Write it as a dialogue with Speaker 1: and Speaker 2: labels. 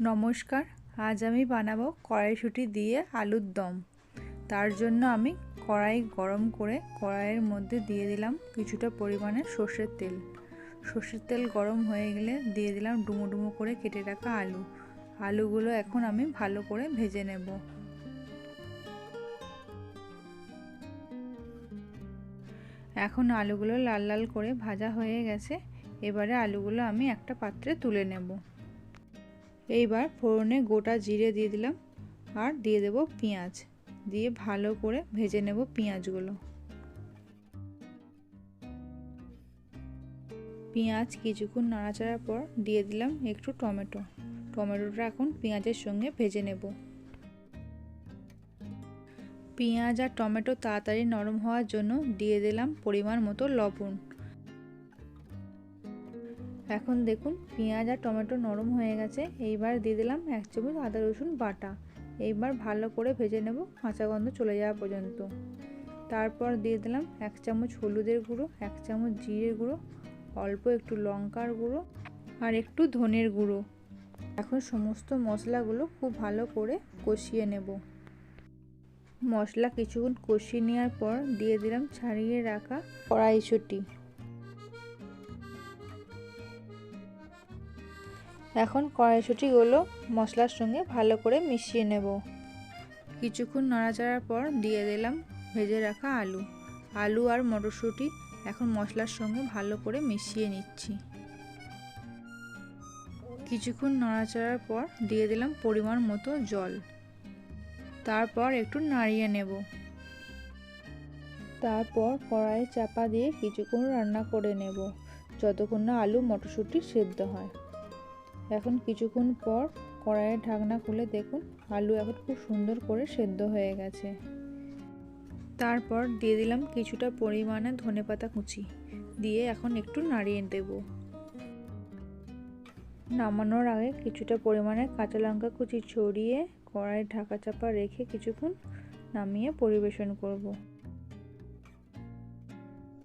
Speaker 1: নমস্কার, আজ আমি বানাবো কড়াইশুঁটি দিয়ে আলুর দম। তার জন্য আমি কড়াই গরম করে কড়াইয়ের মধ্যে দিয়ে দিলাম কিছুটা পরিমাণে সর্ষের তেল। সর্ষের তেল গরম হয়ে গেলে দিয়ে দিলাম ডুমো ডুমো করে কেটে রাখা আলু। আলুগুলো এখন আমি ভালো করে ভেজে নেব। এখন আলুগুলো লাল লাল করে ভাজা হয়ে গেছে। এবারে আলুগুলো আমি একটা পাত্রে তুলে নেব। এইবার ফোড়নে গোটা জিরে দিয়ে দিলাম আর দিয়ে দেব পেঁয়াজ। দিয়ে ভালো করে ভেজে নেব পেঁয়াজগুলো। পেঁয়াজ কিছুক্ষণ নাড়াচাড়ার পর দিয়ে দিলাম একটু টমেটো। টমেটোটা এখন পেঁয়াজের সঙ্গে ভেজে নেব। পেঁয়াজ আর টমেটো তাড়াতাড়ি নরম হওয়ার জন্য দিয়ে দিলাম পরিমাণ মতো লবণ। এখন দেখুন, পেঁয়াজ আর টমেটো নরম হয়ে গেছে। এইবার দিয়ে দিলাম এক চামচ আদা, রসুন বাটা। এইবার ভালো করে ভেজে নেব, কাঁচা গন্ধ চলে যাওয়া পর্যন্ত। তারপর দিয়ে দিলাম এক চামচ হলুদের গুঁড়ো, এক চামচ জিরের গুঁড়ো, অল্প একটু লঙ্কার গুঁড়ো আর একটু ধনের গুঁড়ো। এখন সমস্ত মশলাগুলো খুব ভালো করে কষিয়ে নেব। মশলা কিছুক্ষণ কষিয়ে নেওয়ার পর দিয়ে দিলাম ছাড়িয়ে রাখা কড়াইশুঁটি। এখন কড়াইশুঁটিগুলো মশলার সঙ্গে ভালো করে মিশিয়ে নেব। কিছুক্ষণ নাড়াচাড়ার পর দিয়ে দিলাম ভেজে রাখা আলু। আলু আর মটরশুঁটি এখন মশলার সঙ্গে ভালো করে মিশিয়ে নিচ্ছি। কিছুক্ষণ নাড়াচাড়ার পর দিয়ে দিলাম পরিমাণ মতো জল। তারপর একটু নাড়িয়ে নেব। তারপর কড়াই চাপা দিয়ে কিছুক্ষণ রান্না করে নেব, যতক্ষণ না আলু মটরশুঁটি সেদ্ধ হয়। এখন কিছুক্ষণ পর কড়াইয়ের ঢাকনা খুলে দেখুন, আলু এখন খুব সুন্দর করে সেদ্ধ হয়ে গেছে। তারপর দিয়ে দিলাম কিছুটা পরিমাণে ধনে পাতা কুচি, দিয়ে এখন একটু নাড়িয়ে দেব। নামানোর আগে কিছুটা পরিমাণে কাঁচা লঙ্কা কুচি ছড়িয়ে কড়াই ঢাকা চাপা রেখে কিছুক্ষণ নামিয়ে পরিবেশন করব।